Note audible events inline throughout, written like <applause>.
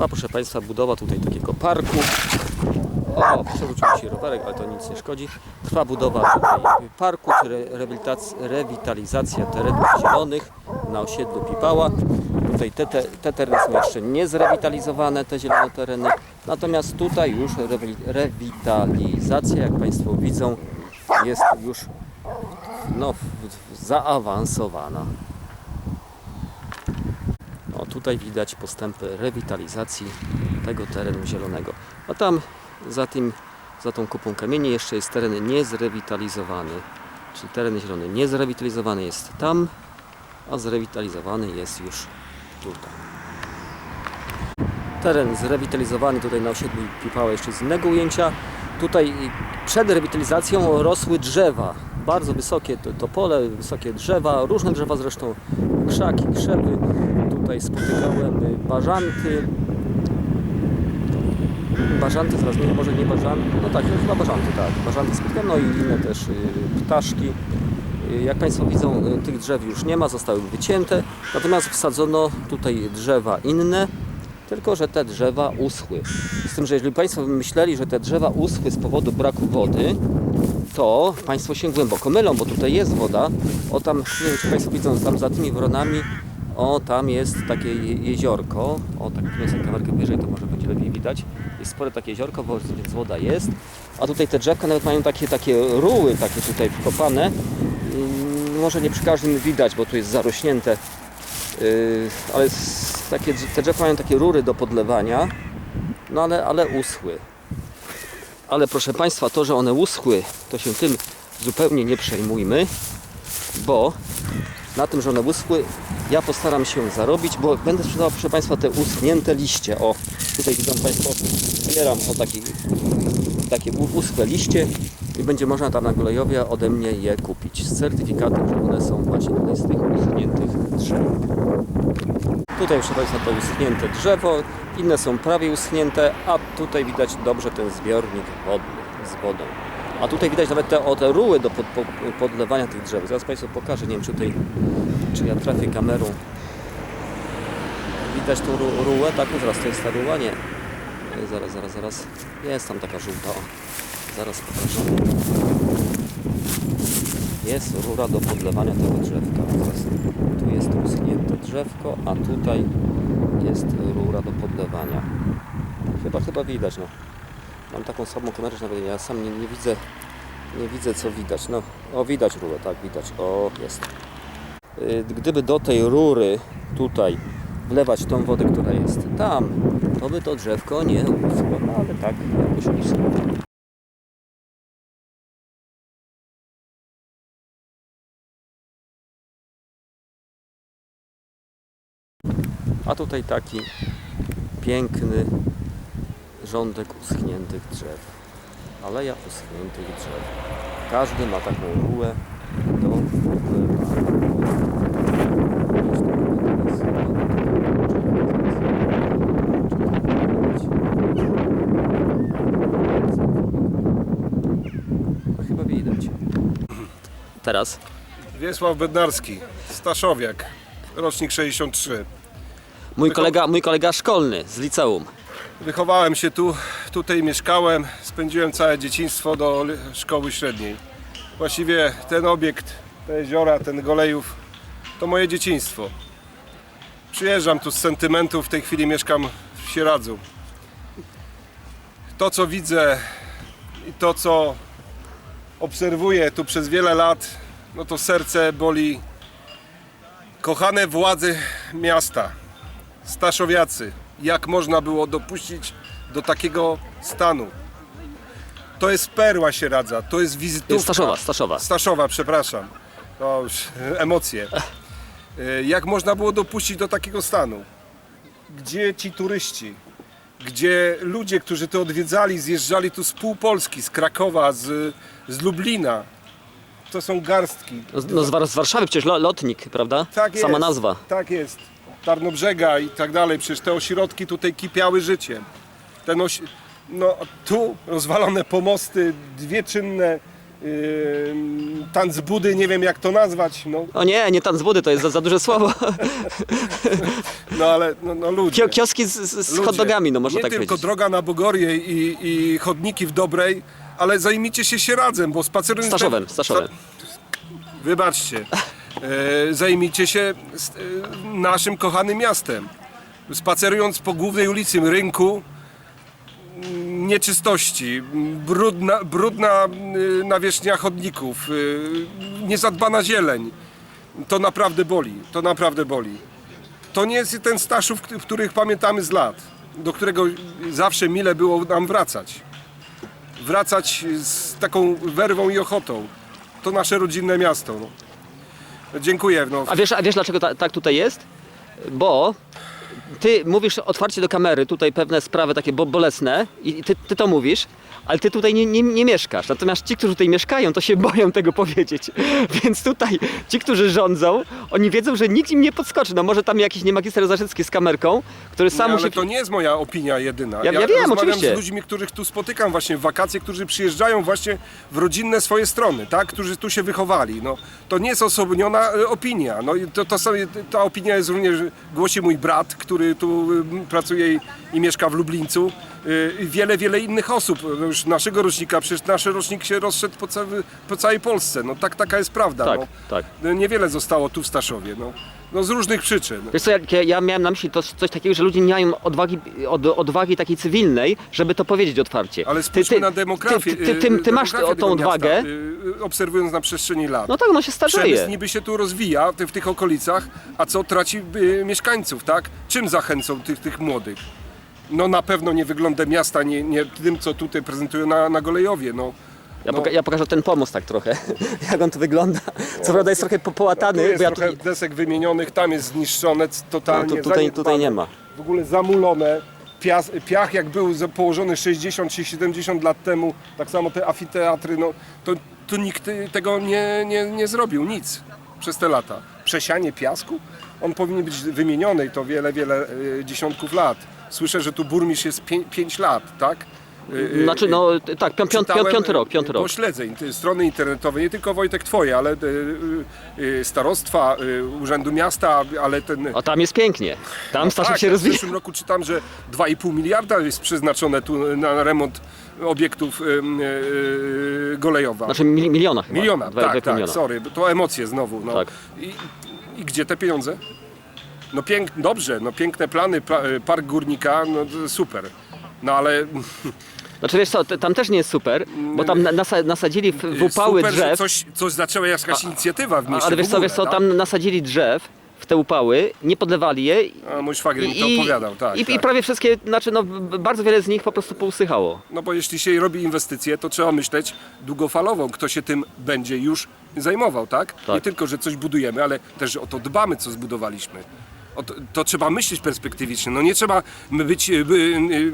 Trwa, proszę Państwa, budowa tutaj takiego parku. O, przewrócił się rowerek, ale to nic nie szkodzi. Trwa budowa parku, czy re- rewitalizacja terenów zielonych na osiedlu Pipała. Tutaj te, te, te tereny są jeszcze nie zrewitalizowane, te zielone tereny. Natomiast tutaj już rewi- rewitalizacja, jak Państwo widzą, jest już no, zaawansowana. O, tutaj widać postępy rewitalizacji tego terenu zielonego. A tam za, tym, za tą kupą kamieni jeszcze jest teren niezrewitalizowany. Czyli teren zielony niezrewitalizowany jest tam, a zrewitalizowany jest już tutaj. Teren zrewitalizowany tutaj na osiedlu Pipała jeszcze z innego ujęcia. Tutaj przed rewitalizacją rosły drzewa, bardzo wysokie to, to pole, wysokie drzewa, różne drzewa zresztą, krzaki, krzewy. Tutaj spotykałem y, bażanty, bażanty, zaraz nie, może nie bażanty, no tak, chyba bażanty, tak, bażanty spotykałem, no i inne też y, ptaszki. Y, Jak Państwo widzą, tych drzew już nie ma, zostały wycięte, natomiast wsadzono tutaj drzewa inne, tylko że te drzewa uschły. Z tym, że jeżeli Państwo myśleli, że te drzewa uschły z powodu braku wody, to Państwo się głęboko mylą, bo tutaj jest woda. O tam, nie wiem czy Państwo widzą, tam za tymi wronami, o tam jest takie je- jeziorko. O tak, tu jest kamerkę wyżej, to może będzie lepiej widać. Jest spore takie jeziorko, bo- więc woda jest. A tutaj te drzewka nawet mają takie, takie ruły, takie tutaj wkopane. Mm, Może nie przy każdym widać, bo tu jest zarośnięte. Yy, ale takie, te drzewa mają takie rury do podlewania, no ale, ale uschły. Ale proszę Państwa, to, że one uschły, to się tym zupełnie nie przejmujmy, bo na tym, że one uschły, ja postaram się zarobić, bo będę sprzedawał, proszę Państwa, te uschnięte liście. O, tutaj widzą Państwo, zbieram o taki, takie uschłe liście i będzie można tam na Golejowie ode mnie je kupić z certyfikatem, że one są właśnie tutaj z tych uschniętych drzew. Tutaj proszę Państwa to uschnięte drzewo, inne są prawie uschnięte, a tutaj widać dobrze ten zbiornik wodny z wodą. A tutaj widać nawet te, o, te ruły do pod, po, podlewania tych drzew. Zaraz Państwu pokażę, nie wiem czy tutaj, czy ja trafię kamerą. Widać tą ru, rułę, tak? Zaraz to jest ta ruła, nie. E, Zaraz, zaraz, zaraz. Jest tam taka żółta. O. Zaraz pokażę. Jest rura do podlewania tego drzewka. Zaraz. Tu jest uschnięte drzewko, a tutaj jest rura do podlewania. Chyba, chyba widać, no. Mam taką słabą kamerę, że nawet ja sam nie, nie widzę, nie widzę co widać. No, o widać rurę, tak widać. O, jest. Y, Gdyby do tej rury tutaj wlewać tą wodę, która jest tam, to by to drzewko nie uschło, no ale tak jakoś uschło. A tutaj taki piękny rządek uschniętych drzew. Aleja uschniętych drzew. Każdy ma taką rułę do podlewania. No chyba widać. Teraz Wiesław Bednarski, Staszowiak, rocznik 63. mój kolega, mój kolega szkolny z liceum. Wychowałem się tu, tutaj mieszkałem, spędziłem całe dzieciństwo do szkoły średniej. Właściwie ten obiekt, te jeziora, ten Golejów, to moje dzieciństwo. Przyjeżdżam tu z sentymentu, w tej chwili mieszkam w Sieradzu. To co widzę i to co obserwuję tu przez wiele lat, no to serce boli. Kochane władze miasta, Staszowiacy, jak można było dopuścić do takiego stanu? To jest perła się radza, to jest wizytówka. Staszowa, Staszowa. Staszowa, przepraszam. To już <laughs> emocje. Y, Jak można było dopuścić do takiego stanu? Gdzie ci turyści? Gdzie ludzie, którzy to odwiedzali, zjeżdżali tu z pół Polski, z Krakowa, z, z Lublina? To są garstki. No, z- no z, War- z Warszawy przecież lo- lotnik, prawda? Tak jest. Sama nazwa. Tak jest. Tarnobrzega i tak dalej. Przecież te ośrodki tutaj kipiały życiem. Ten osi... No tu rozwalone pomosty, dwie czynne yy, tanc budy, nie wiem jak to nazwać, no, O nie, nie tan z wody, to jest za, za duże słowo. <laughs> no ale no, no ludzie. Kio- Kioski z, z, z Ludzie, hot dogami, no można nie tak tylko powiedzieć. droga na Bogorię i, i chodniki w Dobrej, ale zajmijcie się Sieradzem, bo spacerując... Staszowem, Staszowem. Wybaczcie. E, zajmijcie się s- e, naszym kochanym miastem. Spacerując po głównej ulicy rynku, m, nieczystości, brudna, brudna y, nawierzchnia chodników, y, niezadbana zieleń. To naprawdę boli, to naprawdę boli. To nie jest ten Staszów, których pamiętamy z lat, do którego zawsze mile było nam wracać. Wracać z taką werwą i ochotą. To nasze rodzinne miasto. Dziękuję. No. A wiesz, a wiesz dlaczego ta, tak tutaj jest? Bo ty mówisz otwarcie do kamery tutaj pewne sprawy takie bo, bolesne i ty, ty to mówisz, ale ty tutaj nie, nie, nie mieszkasz. Natomiast ci, którzy tutaj mieszkają, to się boją tego powiedzieć. <laughs> Więc tutaj ci, którzy rządzą, oni wiedzą, że nikt im nie podskoczy. No może tam jakiś nie magister Zarzycki z kamerką, który Nie, sam ale musi... to nie jest moja opinia jedyna. Ja- ja wiem, rozmawiam oczywiście. z ludźmi, których tu spotykam właśnie w wakacje, którzy przyjeżdżają właśnie w rodzinne swoje strony, tak? Którzy tu się wychowali. No, to nie jest osobniona e, opinia. No, to, to sobie, ta opinia jest również, głosi mój brat, który tu y, pracuje i, i mieszka w Lublińcu. Y, wiele, wiele innych osób, no już naszego rocznika, przecież nasz rocznik się rozszedł po, cały, po całej Polsce. No, tak, taka jest prawda. Tak, no. tak. No, Niewiele zostało tu w Staszowie. No, no, z różnych przyczyn. Wiesz co, ja, ja miałem na myśli to, coś takiego, że ludzie nie mają odwagi, od, odwagi takiej cywilnej, żeby to powiedzieć otwarcie. Ale spójrzmy na demografię. Ty, ty, ty, ty, y, masz tą miasta, odwagę. y, obserwując na przestrzeni lat. No tak, no się Przemysł starzeje. niby się tu rozwija ty- w tych okolicach, a co traci y, mieszkańców, tak? Czym zachęcą tych, tych młodych? No na pewno nie wyglądem miasta, nie, nie tym, co tutaj prezentują na, na Golejowie. No. Ja, no. poka- ja pokażę ten pomost tak trochę, <laughs> jak on tu wygląda. Co prawda jest trochę po- Tu połatany, jest bo ja trochę tu, desek wymienione, tam jest zniszczone c- no, totalnie. tu, tutaj, tutaj nie ma. W ogóle zamulone. Pias, piach jak był położony 60 czy 70 lat temu, tak samo te amfiteatry, no to, to nikt tego nie, nie, nie zrobił, nic przez te lata. Przesianie piasku? On powinien być wymieniony i to wiele, wiele y, dziesiątków lat. Słyszę, że tu burmistrz jest 5 lat, tak? Y, y, Znaczy, no tak, pią, pią, pią, piąty rok, y, piąty rok. Pośledzeń, ty- strony internetowe, nie tylko Wojtek Twoje, ale y, y, y, starostwa, y, Urzędu Miasta, ale ten... A tam jest pięknie. Tam Staszek tak, się W rozwija. zeszłym roku czytam, że 2,5 miliarda jest przeznaczone tu na remont obiektów y, y, Golejowa. Znaczy mili, miliona chyba. miliona, tak, tak, miliona. sorry, to emocje znowu. No. Tak. I, I gdzie te pieniądze? No pięk, dobrze, no piękne plany, pla, Park Górnika, no super. No ale Znaczy wiesz co, tam też nie jest super, bo tam na- nasa, nasadzili w, upały super, że drzew. coś, coś zaczęła jakaś inicjatywa w mieście Ale wiesz co, ogóle, wiesz co, tak? tam nasadzili drzew w te upały, nie podlewali je A mój szwagier mi to opowiadał, tak. i, tak. i prawie wszystkie, znaczy no bardzo wiele z nich po prostu pousychało. No bo jeśli się robi inwestycje, to trzeba myśleć długofalowo, kto się tym będzie już zajmował, tak? Tak. Nie tylko, że coś budujemy, ale też o to dbamy, co zbudowaliśmy. To, trzeba myśleć perspektywicznie. No nie trzeba być, y,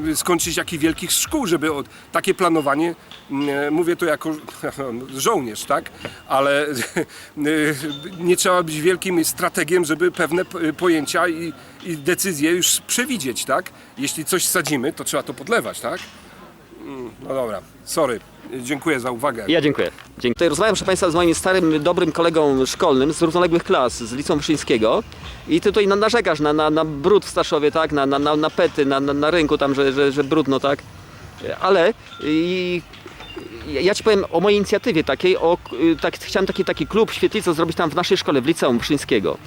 y, skończyć jakichś wielkich szkół, żeby o, takie planowanie, mm, mówię to jako <laughs> żołnierz, tak? Ale <laughs> y, nie trzeba być wielkim strategiem, żeby pewne pojęcia i, i decyzje już przewidzieć, tak? Jeśli coś sadzimy, to trzeba to podlewać, tak? No dobra, sorry. Dziękuję za uwagę. Ja dziękuję. Dziękuję. Tutaj rozmawiam, proszę Państwa, z moim starym, dobrym kolegą szkolnym z równoległych klas, z liceum Wyszyńskiego. I ty tutaj na- narzekasz na, na, na brud w Staszowie, tak? Na, na, na, na pety, na, na, na rynku tam, że, że, że brudno, tak? Ale i, ja Ci powiem o mojej inicjatywie takiej, o, tak, chciałem taki, taki klub świetlico zrobić tam w naszej szkole, w liceum Wyszyńskiego.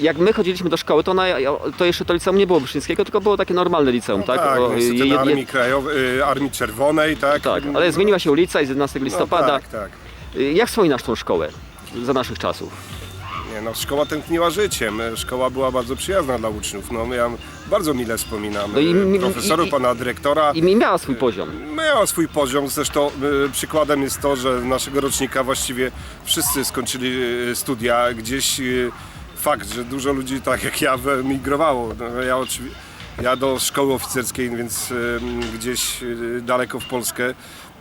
Jak my chodziliśmy do szkoły, to, to jeszcze to liceum nie było Wyszyńskiego, tylko było takie normalne liceum, tak? tak, O, no, niestety je- je- Armii Krajowej, y, Armii Czerwonej, tak? tak, ale zmieniła się ulica i z 11 no, listopada. tak, tak. Jak wspominasz tą szkołę za naszych czasów? Nie, no, szkoła tętniła życiem. Szkoła była bardzo przyjazna dla uczniów. No, ja bardzo mile wspominam No i y, profesorów, i- pana dyrektora. I mi miała swój poziom. Miała swój poziom, zresztą y, przykładem jest to, że naszego rocznika właściwie wszyscy skończyli y, studia. Gdzieś y, fakt, że dużo ludzi tak jak ja wyemigrowało. No, ja, ja do szkoły oficerskiej, więc y, gdzieś y, daleko w Polskę.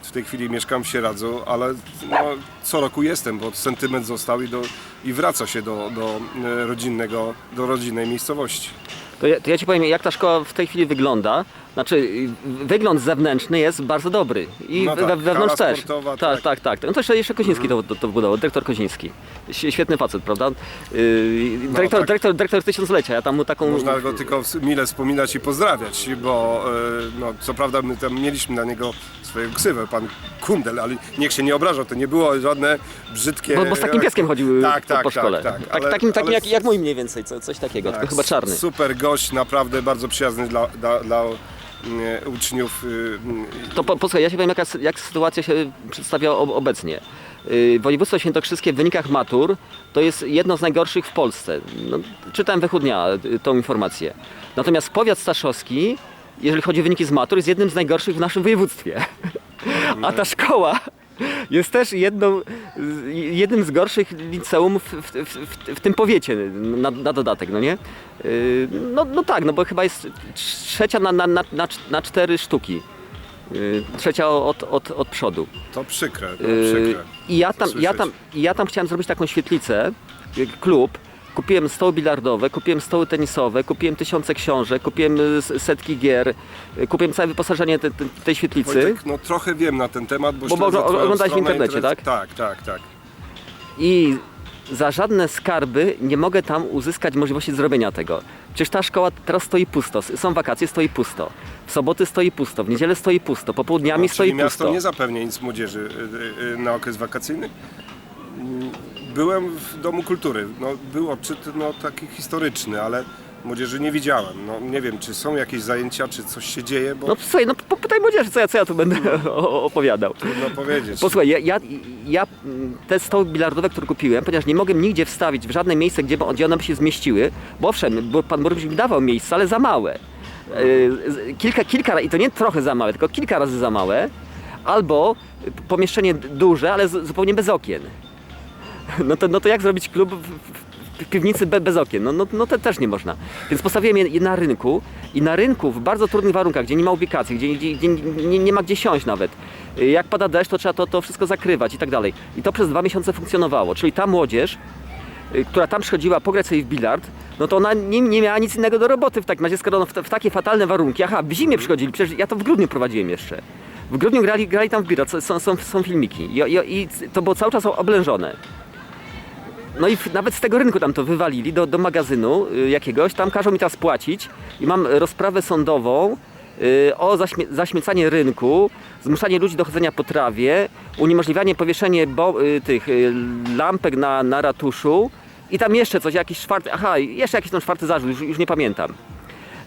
W tej chwili mieszkam w Sieradzu, ale no, co roku jestem, bo sentyment został i, do, i wraca się do, do, y, rodzinnego, do rodzinnej miejscowości. To ja, to ja Ci powiem, jak ta szkoła w tej chwili wygląda. Znaczy, wygląd zewnętrzny jest bardzo dobry. I No we, tak, wewnątrz też. sportowa, tak, tak. tak, tak. No to jeszcze, jeszcze Koziński to, to, to wbudował, dyrektor Koziński. Świetny facet, prawda? Yy, dyrektor, tak. dyrektor, dyrektor tysiąclecia, ja tam mu taką... Można go tylko mile wspominać i pozdrawiać, bo e, no, co prawda my tam mieliśmy na niego swojego ksywę, pan Kundel, ale niech się nie obrażał, to nie było żadne brzydkie... Bo, bo z takim pieskiem chodził tak, po, tak, po szkole. Tak, tak, tak, ale- takim takim ale- jak, jak mój mniej więcej, co, coś takiego, tak, tylko chyba czarny. Super gość, naprawdę bardzo przyjazny dla, dla, dla mm, uczniów. y, mm, To po, posłuchaj, ja się powiem, jaka, jak sytuacja się przedstawia ob- obecnie. Yy, Województwo świętokrzyskie w wynikach matur to jest jedno z najgorszych w Polsce. No, czytałem we dnia y, tą informację. Natomiast powiat staszowski, jeżeli chodzi o wyniki z matur, jest jednym z najgorszych w naszym województwie. <laughs> A ta szkoła jest też jedną, jednym z gorszych liceumów w, w, w, w tym powiecie na, na dodatek, no nie? Yy, No, no tak, no bo chyba jest trzecia na, na, na, na, cz- na cztery sztuki. Yy, Trzecia od, od, od przodu. To przykre, to Yy, przykre. I ja tam, ja, tam, ja tam chciałem zrobić taką świetlicę, klub. Kupiłem stoły bilardowe, kupiłem stoły tenisowe, kupiłem tysiące książek, kupiłem y, setki gier, y, kupiłem całe wyposażenie te, te, tej świetlicy. Wojtek, no trochę wiem na ten temat, bo, Bo- śledzę twoją oglądałeś w stronę internecie, tak? Tak, tak, tak. I za żadne skarby nie mogę tam uzyskać możliwości zrobienia tego. Przecież ta szkoła teraz stoi pusto. Są wakacje, stoi pusto. W soboty stoi pusto, w niedzielę stoi pusto, popołudniami No, stoi czyli miasto pusto. nie zapewnia nic młodzieży y, y, y, na okres wakacyjny? Byłem w Domu Kultury. No, był odczyt no, taki historyczny, ale młodzieży nie widziałem. No, nie wiem, czy są jakieś zajęcia, czy coś się dzieje, bo No słuchaj, no popytaj młodzieży, co ja, co ja tu będę <laughs> o- opowiadał. trudno powiedzieć. Posłuchaj, ja, ja, ja mm, te stoły bilardowe, które kupiłem, ponieważ nie mogę nigdzie wstawić w żadne miejsce, gdzie, gdzie one by się zmieściły, bo owszem, bo pan burmistrz mi dawał miejsce, ale za małe. Yy, z- Kilka, kilka, i to nie trochę za małe, tylko kilka razy za małe, albo pomieszczenie duże, ale z, zupełnie bez okien. No to, no to jak zrobić klub w, w, piwnicy be, bez okien? No, no, no to też nie można. Więc postawiłem je, na rynku i na rynku w bardzo trudnych warunkach, gdzie nie ma ubikacji, gdzie, gdzie, gdzie nie, nie ma gdzie siąść nawet. Jak pada deszcz, to trzeba to, to wszystko zakrywać i tak dalej. I to przez dwa miesiące funkcjonowało. Czyli ta młodzież, y, która tam przychodziła pograć sobie w bilard, no to ona nie, nie miała nic innego do roboty w takim razie, skoro w, w takie fatalne warunki. Aha, w zimie przychodzili, przecież ja to w grudniu prowadziłem jeszcze. W grudniu grali, grali tam w bilard, są, są, są filmiki I, i, i to było cały czas oblężone. No i nawet z tego rynku tam to wywalili do, do magazynu y, jakiegoś, tam każą mi teraz płacić i mam rozprawę sądową y, o zaśmie, zaśmiecanie rynku, zmuszanie ludzi do chodzenia po trawie, uniemożliwianie powieszenie y, tych lampek na, na ratuszu i tam jeszcze coś, jakiś czwarty, aha, jeszcze jakiś tam czwarty zarzut, już, już nie pamiętam.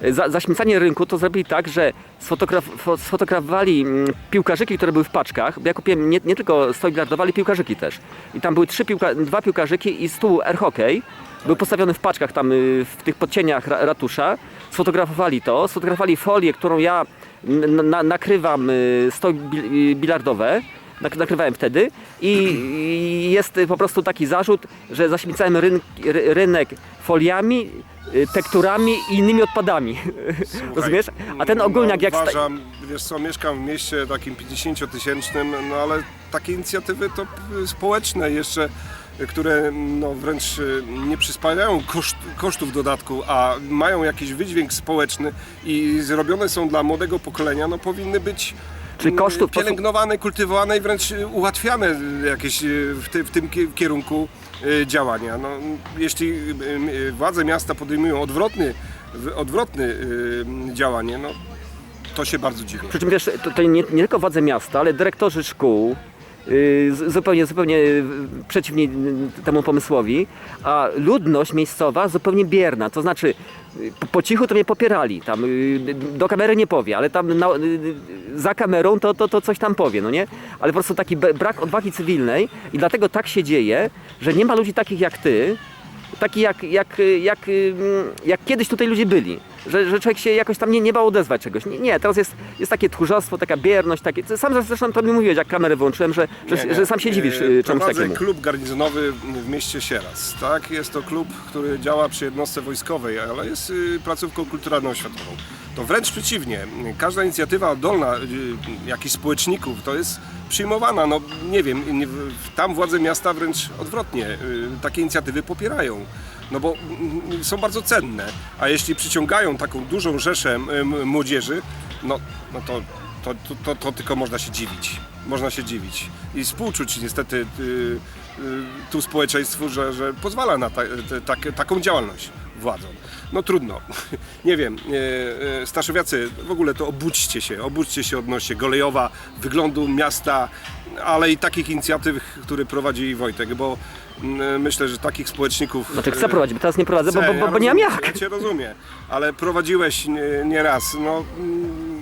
Za, zaśmiecanie rynku to zrobili tak, że sfotograf, fo- sfotografowali mm, piłkarzyki, które były w paczkach, ja kupiłem nie, nie tylko stoi piłkarzyki też. I tam były trzy piłka, dwa piłkarzyki i stół air hockey. Był postawiony w paczkach tam y, w tych podcieniach ra, ratusza. Sfotografowali to, sfotografowali folię, którą ja na, nakrywam y, stoły bil- bilardowe. Nak- Nakrywałem wtedy i jest po prostu taki zarzut, że zaśmiecałem ryn, ry, rynek foliami, y, tekturami i innymi odpadami. <laughs> Słuchaj, Rozumiesz? A ten ogólniak no, jak Uważam, wiesz co, mieszkam w mieście takim 50-tysięcznym, no ale takie inicjatywy to społeczne jeszcze, które no, wręcz y, nie przyspajają koszt, kosztów dodatku, a mają jakiś wydźwięk społeczny i zrobione są dla młodego pokolenia, no powinny być Czyli kosztów- pielęgnowane, kultywowane i wręcz y, ułatwiane jakieś y, w, ty, w tym kie- kierunku y, działania. No, jeśli władze miasta podejmują odwrotny, odwrotny działanie, no to się bardzo dziwię. Przy czym wiesz, to, to nie, nie tylko władze miasta, ale dyrektorzy szkół, zupełnie, zupełnie przeciwni temu pomysłowi, a ludność miejscowa zupełnie bierna, to znaczy po, cichu to mnie popierali, tam yy, do kamery nie powie, ale tam na, yy, za kamerą to, to, to coś tam powie, no nie? Ale po prostu taki brak odwagi cywilnej i dlatego tak się dzieje, że nie ma ludzi takich jak ty, taki jak, jak, jak, jak kiedyś tutaj ludzie byli. Że, że człowiek się jakoś tam nie, nie bał odezwać czegoś. Nie, nie teraz jest, jest takie tchórzostwo, taka bierność. Takie, sam zresztą to mi mówiłeś, jak kamerę włączyłem, że, że, Nie, nie. że sam się dziwisz E, y, czemuś Prowadzę takiemu. klub garnizonowy w mieście Sieradz. Tak? Jest to klub, który działa przy jednostce wojskowej, ale jest y, placówką kulturalno-oświatową. To wręcz przeciwnie. Każda inicjatywa oddolna y, jakichś społeczników to jest przyjmowana. No nie wiem, nie- tam władze miasta wręcz odwrotnie y, takie inicjatywy popierają. No bo są bardzo cenne. A jeśli przyciągają taką dużą rzeszę młodzieży, no, no to, to, to, to, tylko można się dziwić. Można się dziwić. I współczuć niestety y, y, tu społeczeństwu, że, że pozwala na ta, tak, taką działalność władzom. No trudno. <laughs> Nie wiem, e, e, Staszowiacy, w ogóle to obudźcie się, obudźcie się odnośnie Golejowa, wyglądu miasta, ale i takich inicjatyw, które prowadzi Wojtek, bo myślę, że takich społeczników... Znaczy chcę prowadzić, bo teraz nie prowadzę, bo, chcę, bo, bo, ja bo nie mam jak. Ja Cię rozumiem, ale prowadziłeś nie, nie raz, no... mm,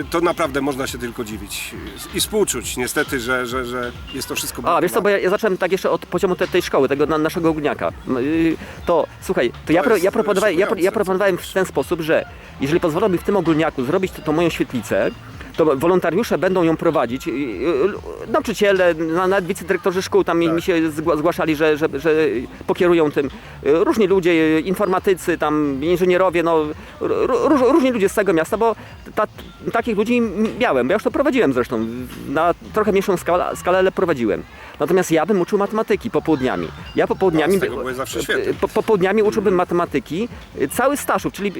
e, To naprawdę można się tylko dziwić i współczuć niestety, że, że, że jest to wszystko A, wiesz co, bo ja, ja zacząłem tak jeszcze od poziomu te, tej szkoły, tego na, naszego ogólniaka. M, y, To, słuchaj, to, ja, pro, ja, proponowałem, ja, ja proponowałem w ten sposób, że jeżeli pozwolą mi w tym ogólniaku zrobić tą moją świetlicę, to wolontariusze będą ją prowadzić, y, nauczyciele, na- nawet wicedyrektorzy szkół tam mi- Tak. mi się zgła- zgłaszali, że, że, że pokierują tym. Y, Różni ludzie, y, informatycy, tam inżynierowie, no, róż, różni ludzie z tego miasta, bo ta, takich ludzi miałem, bo ja już to prowadziłem zresztą, na trochę mniejszą skalę, skalę ale prowadziłem. Natomiast ja bym uczył matematyki popołudniami. Ja popołudniami, No, popołudniami uczyłbym matematyki, y, cały Staszów, czyli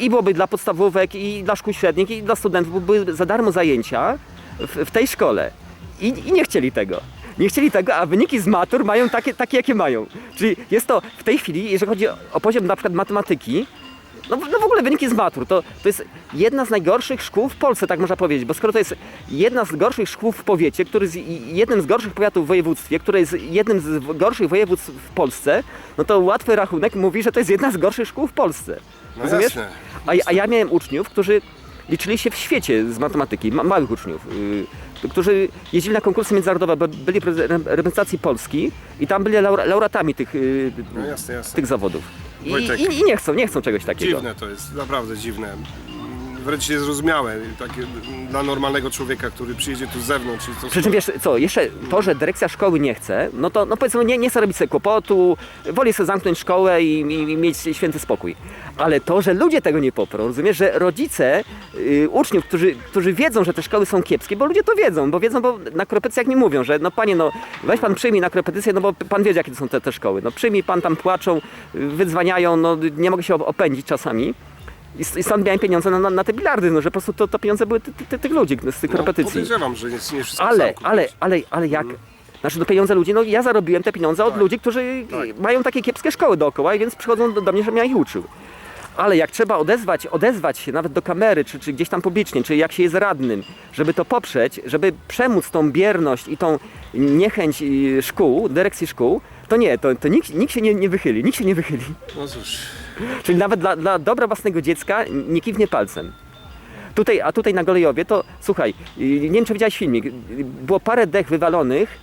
i byłoby dla podstawówek, i dla szkół średnich, i dla studentów, bo były za darmo zajęcia w, w tej szkole. I, I nie chcieli tego. Nie chcieli tego, a wyniki z matur mają takie, takie, jakie mają. Czyli jest to w tej chwili, jeżeli chodzi o poziom na przykład matematyki, no, no w ogóle wyniki z matur, to, to jest jedna z najgorszych szkół w Polsce, tak można powiedzieć, bo skoro to jest jedna z gorszych szkół w powiecie, który jest jednym z gorszych powiatów w województwie, który jest jednym z gorszych województw w Polsce, no to łatwy rachunek mówi, że to jest jedna z gorszych szkół w Polsce. No Rozumiesz? jasne. A, a ja miałem uczniów, którzy liczyli się w świecie z matematyki, ma, małych uczniów, yy, którzy jeździli na konkursy międzynarodowe, byli reprezentacji Polski i tam byli laura, laureatami tych, yy, No jasne, jasne. tych zawodów. I, Wojtek. i, I nie chcą, nie chcą czegoś takiego. Dziwne to jest, naprawdę dziwne. Wręcz niezrozumiałe takie dla normalnego człowieka, który przyjedzie tu z zewnątrz. Przy czym wiesz co, jeszcze to, że dyrekcja szkoły nie chce, no to no powiedzmy nie, nie chce robić sobie kłopotu, woli sobie zamknąć szkołę i, i, i mieć święty spokój. Ale to, że ludzie tego nie poprą, rozumiesz, że rodzice y, uczniów, którzy, którzy wiedzą, że te szkoły są kiepskie, bo ludzie to wiedzą, bo wiedzą, bo na korepetycjach mi mówią, że no panie, no weź pan przyjmij na korepetycję, no bo pan wie, jakie to są te, te szkoły. No przyjmij pan, tam płaczą, wydzwaniają, no nie mogę się op- opędzić czasami. I stąd miałem pieniądze na, na, na te bilardy, no, że po prostu to, to pieniądze były ty, ty, ty, tych ludzi z tych no, korepetycji. podejrzewam, że nie, nie wszystko Ale, ale, ale, ale jak? Znaczy do pieniądze ludzi, no ja zarobiłem te pieniądze od Tak. ludzi, którzy Tak. mają takie kiepskie szkoły dookoła i więc przychodzą do, do mnie, żebym ja ich uczył. Ale jak trzeba odezwać, odezwać się nawet do kamery, czy, czy gdzieś tam publicznie, czy jak się jest radnym, żeby to poprzeć, żeby przemóc tą bierność i tą niechęć y, szkół, dyrekcji szkół, to nie, to, to nikt, nikt się nie, nie wychyli, nikt się nie wychyli. No cóż, Czyli nawet dla, dla dobra własnego dziecka nie kiwnie palcem. Tutaj, a tutaj na Golejowie to, słuchaj, nie wiem czy widziałeś filmik, było parę dech wywalonych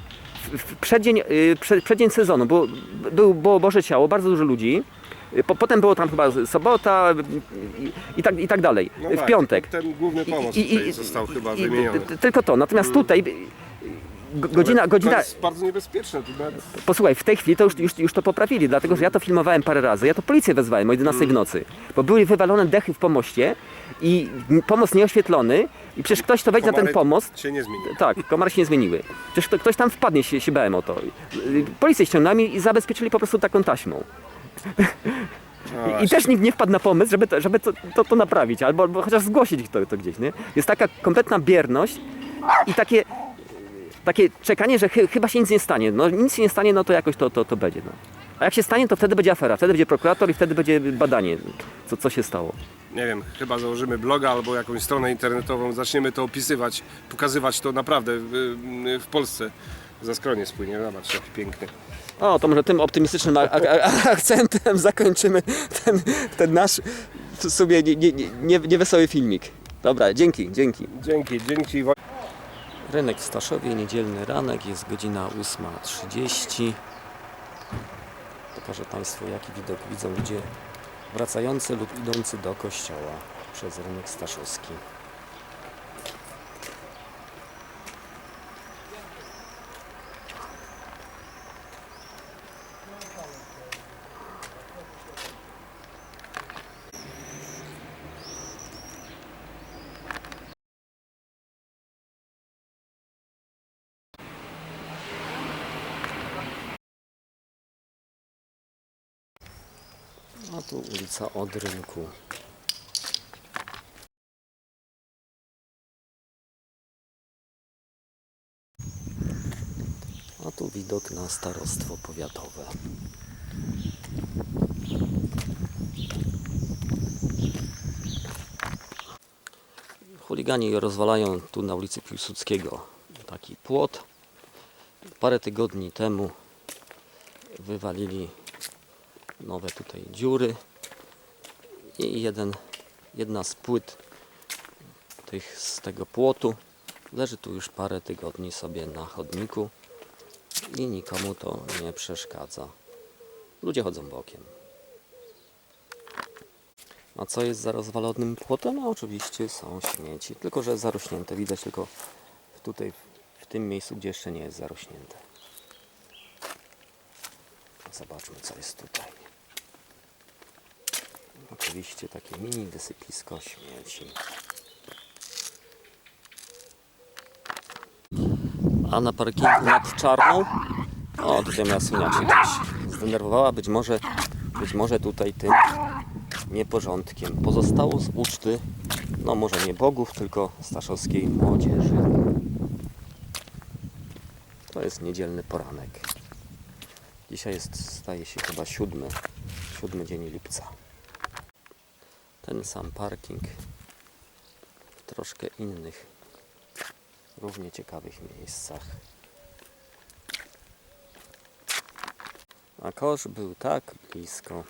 w, przeddzień, y, prze, przeddzień sezonu, było, był, było Boże Ciało, bardzo dużo ludzi. Y, Po, potem było tam chyba sobota y, i, i, tak, i tak dalej, no w tak, piątek. Ten główny pomost I- i- tutaj i- został chyba i- wymieniony. Tylko to, natomiast tutaj y, go- godzina, Ale godzina, To jest bardzo niebezpieczne. Tu nawet... Posłuchaj, w tej chwili to już, już, już to poprawili, dlatego że ja to filmowałem parę razy. Ja to policję wezwałem o 11 w nocy, bo były wywalone dechy w pomoście i pomost nieoświetlony i przecież ktoś to wejdzie na ten Komary pomost. się nie zmieni. Tak, komary się nie zmieniły. Przecież to, ktoś tam wpadnie, się, się bałem o to. Y, Policję ściągnąłem i i zabezpieczyli po prostu taką taśmą. No I, I właśnie. też nikt nie wpadł na pomysł, żeby to, żeby to, to, to naprawić, albo, albo chociaż zgłosić to, to gdzieś. Nie? Jest taka kompletna bierność i takie, takie czekanie, że chy, chyba się nic nie stanie. No nic się nie stanie, no to jakoś to, to, to będzie. No. A jak się stanie, to wtedy będzie afera, wtedy będzie prokurator i wtedy będzie badanie, co, co się stało. Nie wiem, chyba założymy bloga albo jakąś stronę internetową, zaczniemy to opisywać, pokazywać to naprawdę w, w Polsce. Za skronie spłynie, zobacz, jak piękny. O, to może tym optymistycznym akcentem <laughs> zakończymy ten, ten nasz w sumie nie, nie, nie, niewesoły filmik. Dobra, dzięki, dzięki. Dzięki, dzięki. Rynek w Staszowie, niedzielny ranek, jest godzina 8.30. Pokażę Państwu, jaki widok widzą ludzie wracający lub idący do kościoła przez rynek staszowski. A tu ulica od rynku. A tu widok na starostwo powiatowe. Chuligani rozwalają tu na ulicy Piłsudskiego taki płot. Parę tygodni temu wywalili nowe tutaj dziury i jeden, jedna z płyt tych, z tego płotu leży tu już parę tygodni sobie na chodniku i nikomu to nie przeszkadza. Ludzie chodzą bokiem. A co jest za rozwalonym płotem? No oczywiście są śmieci, tylko że zarośnięte. Widać tylko tutaj, w tym miejscu, gdzie jeszcze nie jest zarośnięte. Zobaczmy, co jest tutaj. Oczywiście takie mini wysypisko śmieci. A na parkingu nad Czarną, o tutaj moja Sunia się gdzieś zdenerwowała, być może, być może tutaj tym nieporządkiem. Pozostało z uczty, no może nie bogów, tylko staszowskiej młodzieży. To jest niedzielny poranek. Dzisiaj jest, staje się chyba siódmy, siódmy dzień lipca. Ten sam parking w troszkę innych, równie ciekawych miejscach. A kosz był tak blisko.